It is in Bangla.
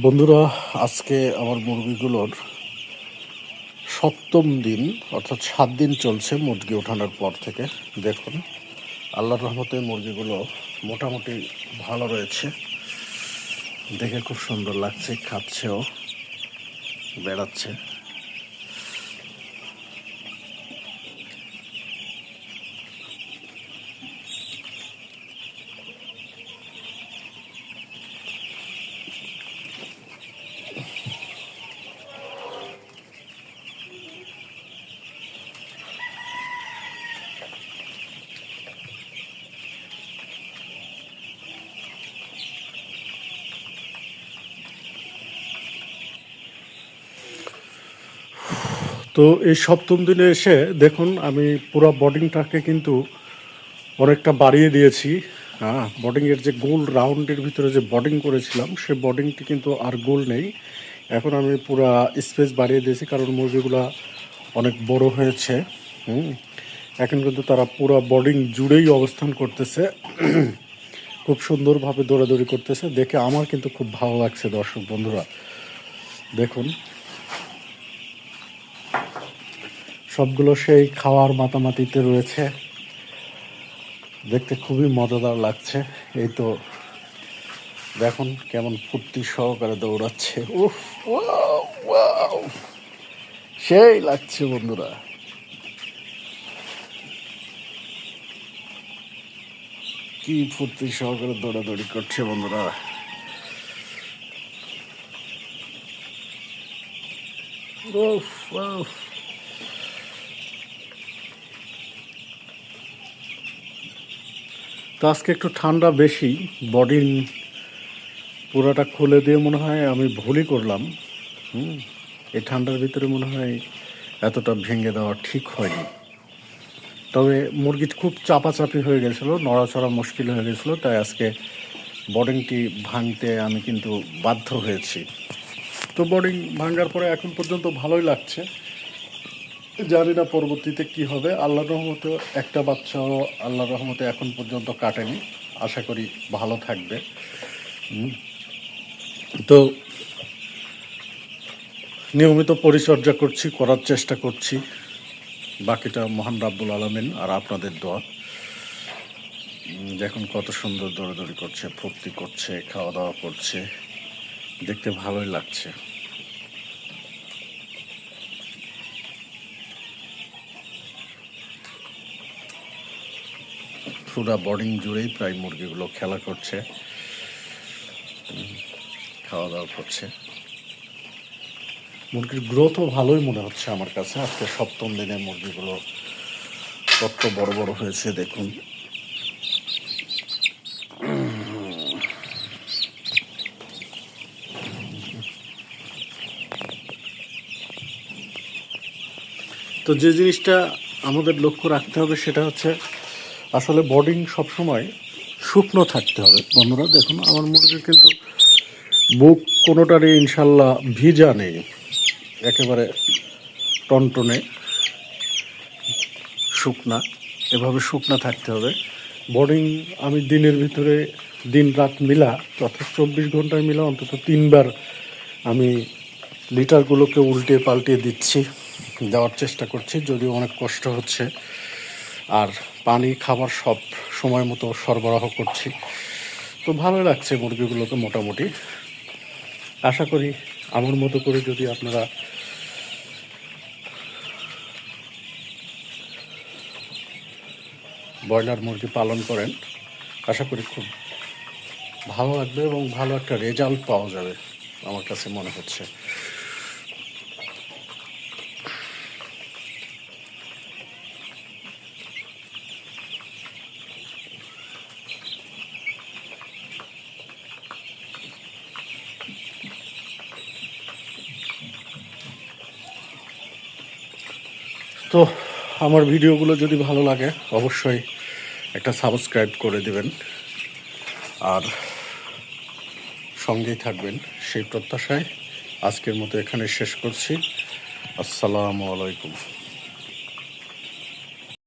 বন্ধুরা, আজকে আমার মুরগিগুলোর সপ্তম দিন, অর্থাৎ সাত দিন চলছে মুরগি ওঠানোর পর থেকে। দেখুন, আল্লাহর রহমতে মুরগিগুলো মোটামুটি ভালো রয়েছে। দেখে খুব সুন্দর লাগছে, খাচ্ছেও, বেড়াচ্ছে। তো এই সপ্তম দিনে এসে দেখুন, আমি পুরো বডিংটাকে কিন্তু অনেকটা বাড়িয়ে দিয়েছি। হ্যাঁ বডিংয়ের যে গোল রাউন্ডের ভিতরে যে বডিং করেছিলাম সে বডিংটি কিন্তু আর গোল নেই। এখন আমি পুরো স্পেস বাড়িয়ে দিয়েছি, কারণ মুরগিগুলা অনেক বড় হয়েছে। হুম, এখন কিন্তু তারা পুরো বডিং জুড়েই অবস্থান করতেছে। খুব সুন্দরভাবে দৌড়াদৌড়ি করতেছে। দেখে আমার কিন্তু খুব ভালো লাগছে, দর্শক বন্ধুরা। দেখুন সবগুলো সেই খাওয়ার মাতামাতিতে রয়েছে। দেখতে খুবই মজাদার লাগছে। এই তো দেখুন কেমন ফুর্তি সহকারে দৌড়াচ্ছে। উফ। সেই লাগছে বন্ধুরা। কি ফুর্তি সহকারে দৌড়াদৌড়ি করছে বন্ধুরা। উফ উফ। তো আজকে একটু ঠান্ডা বেশি বডি পুরোটা খুলে দিয়ে মনে হয় আমি ভুলই করলাম, হুম? এই ঠান্ডার ভিতরে মনে হয় এতটা ভেঙে দেওয়া ঠিক হয়নি। তবে মুরগি খুব চাপাচাপি হয়ে গেছিল, নড়াচড়া মুশকিল হয়ে গেছিল, তাই আজকে বডিংটি ভাঙতে আমি কিন্তু বাধ্য হয়েছি। তো বডিং ভাঙার পরে এখন পর্যন্ত ভালোই লাগছে। জানি না পরবর্তীতে কি হবে। আল্লাহ রহমতে একটা বাচ্চাও আল্লাহ রহমতে এখন পর্যন্ত কাটেনি। আশা করি ভালো থাকবে। তো নিয়মিত পরিচর্যা করছি, করার চেষ্টা করছি। বাকিটা মহান রাব্বুল আলমিন আর আপনাদের দোয়া। দেখুন কত সুন্দর দৌড়াদৌড়ি করছে, ফুর্তি করছে, খাওয়া দাওয়া করছে। দেখতে ভালোই লাগছে। পুরা বডিং জুড়েই প্রায় মুরগিগুলো খেলা করছে। খাওয়া দাওয়া করছে। মুরগির গ্রোথও ভালোই মনে হচ্ছে আমার কাছে। আজকে সপ্তম দিনে মুরগিগুলো কত বড় বড় হয়েছে দেখুন। তো যে জিনিসটা আমাদের লক্ষ্য রাখতে হবে সেটা হচ্ছে আসলে বডিং সবসময় শুকনো থাকতে হবে। বন্ধুরা, দেখুন, আমার মুরগির কিন্তু বুক কোনোটারই ইনশাল্লাহ ভিজা নেই। একেবারে টনটনে শুকনা। এভাবে শুকনা থাকতে হবে। বোর্ডিং আমি দিনের ভিতরে দিন রাত মিলা, অর্থাৎ চব্বিশ ঘন্টায় মিলা, অন্তত তিনবার আমি লিটারগুলোকে উল্টে পাল্টে দিচ্ছি, দেওয়ার চেষ্টা করছি, যদিও অনেক কষ্ট হচ্ছে। আর পানি, খাবার সব সময় মতো সরবরাহ করছি। তো ভালো লাগছে মুরগিগুলোকে মোটামুটি। আশা করি আমার মতো করে যদি আপনারা ব্রয়লার মুরগি পালন করেন, আশা করি খুব ভালো লাগবে এবং ভালো একটা রেজাল্ট পাওয়া যাবে, আমার কাছে মনে হচ্ছে। তো আমার ভিডিওগুলো যদি ভালো লাগে, অবশ্যই একটা সাবস্ক্রাইব করে দিবেন। আর সঙ্গেই থাকবেন সেই প্রত্যাশায় আজকের মতো এখানে শেষ করছি। আসসালামু আলাইকুম।